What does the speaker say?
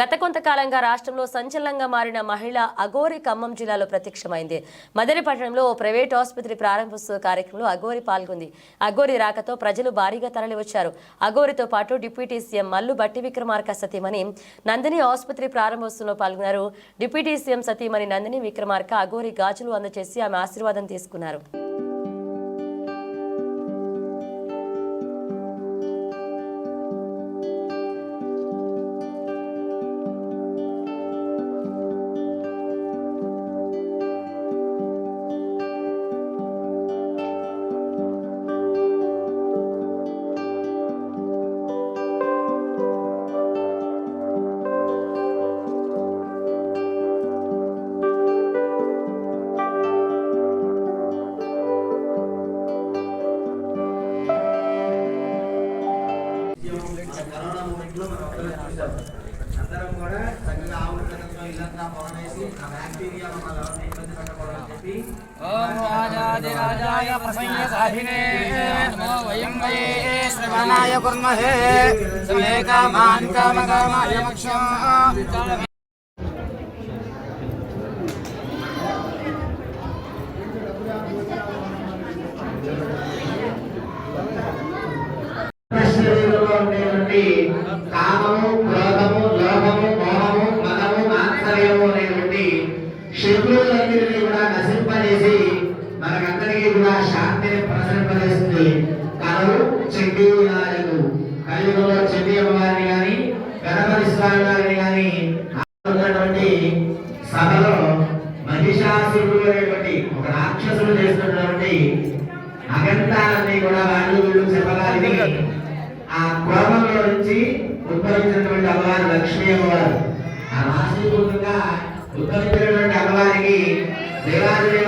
గత కొంతకాలంగా రాష్ట్రంలో సంచలనంగా మారిన మహిళ అఘోరి ఖమ్మం జిల్లాలో ప్రత్యక్షమైంది. మదనపట్నంలో ఓ ప్రైవేట్ ఆసుపత్రి ప్రారంభోత్సవ కార్యక్రమంలో అఘోరి పాల్గొంది. అఘోరి రాకతో ప్రజలు భారీగా తరలివచ్చారు. అఘోరితో పాటు డిప్యూటీ సీఎం మల్లు బట్టి విక్రమార్క సతీమణి నందిని ఆసుపత్రి ప్రారంభోత్సవంలో పాల్గొన్నారు. డిప్యూటీ సీఎం సతీమణి నందిని విక్రమార్క అఘోరి గాజులు అందజేసి ఆమె ఆశీర్వాదం తీసుకున్నారు. కరోనా మూమెంట్లో మనం అందరం చూసాం అందరం కూడా చక్కగా ఆవులతో ఇల్లంతా పొగనేసి ఆ బ్యాక్టీరియా మమ్మల్ని ఎవరిని ఇబ్బంది పెట్టకూడదు అని చెప్పి ఓం రాజాదిరాజాయ ప్రసయ్య సాధినే నమో వయం వయే శ్రవణాయ కుర్మహే సమే కామాన్ కామకామాయ మక్షం ఉండేటువంటి కామము క్రోధము లోభము మోహము మదము మాత్సర్యము అనేటువంటి శత్రువులన్నిటినీ కూడా నశింపజేసి మనకందరికీ కూడా శాంతిని ప్రసరింపజేస్తుంది కలవు చెడ్డి వినాయకు కలియుగంలో చెడ్డి అమ్మవారిని కానీ గణపతి స్వామి వారిని కానీ ఉన్నటువంటి సభలో మహిషాసురుడు అనేటువంటి ఒక రాక్షసుడు చేస్తున్నటువంటి అగంతాలన్నీ కూడా వాళ్ళు వీళ్ళు చెప్పగాలి ఆ కోపంలో నుంచి ఉద్భవించినటువంటి అమ్మవారు లక్ష్మీ అమ్మవారు. ఆ రాశిపూర్వకంగా ఉద్భవించినటువంటి అమ్మవారికి దేవాదేవ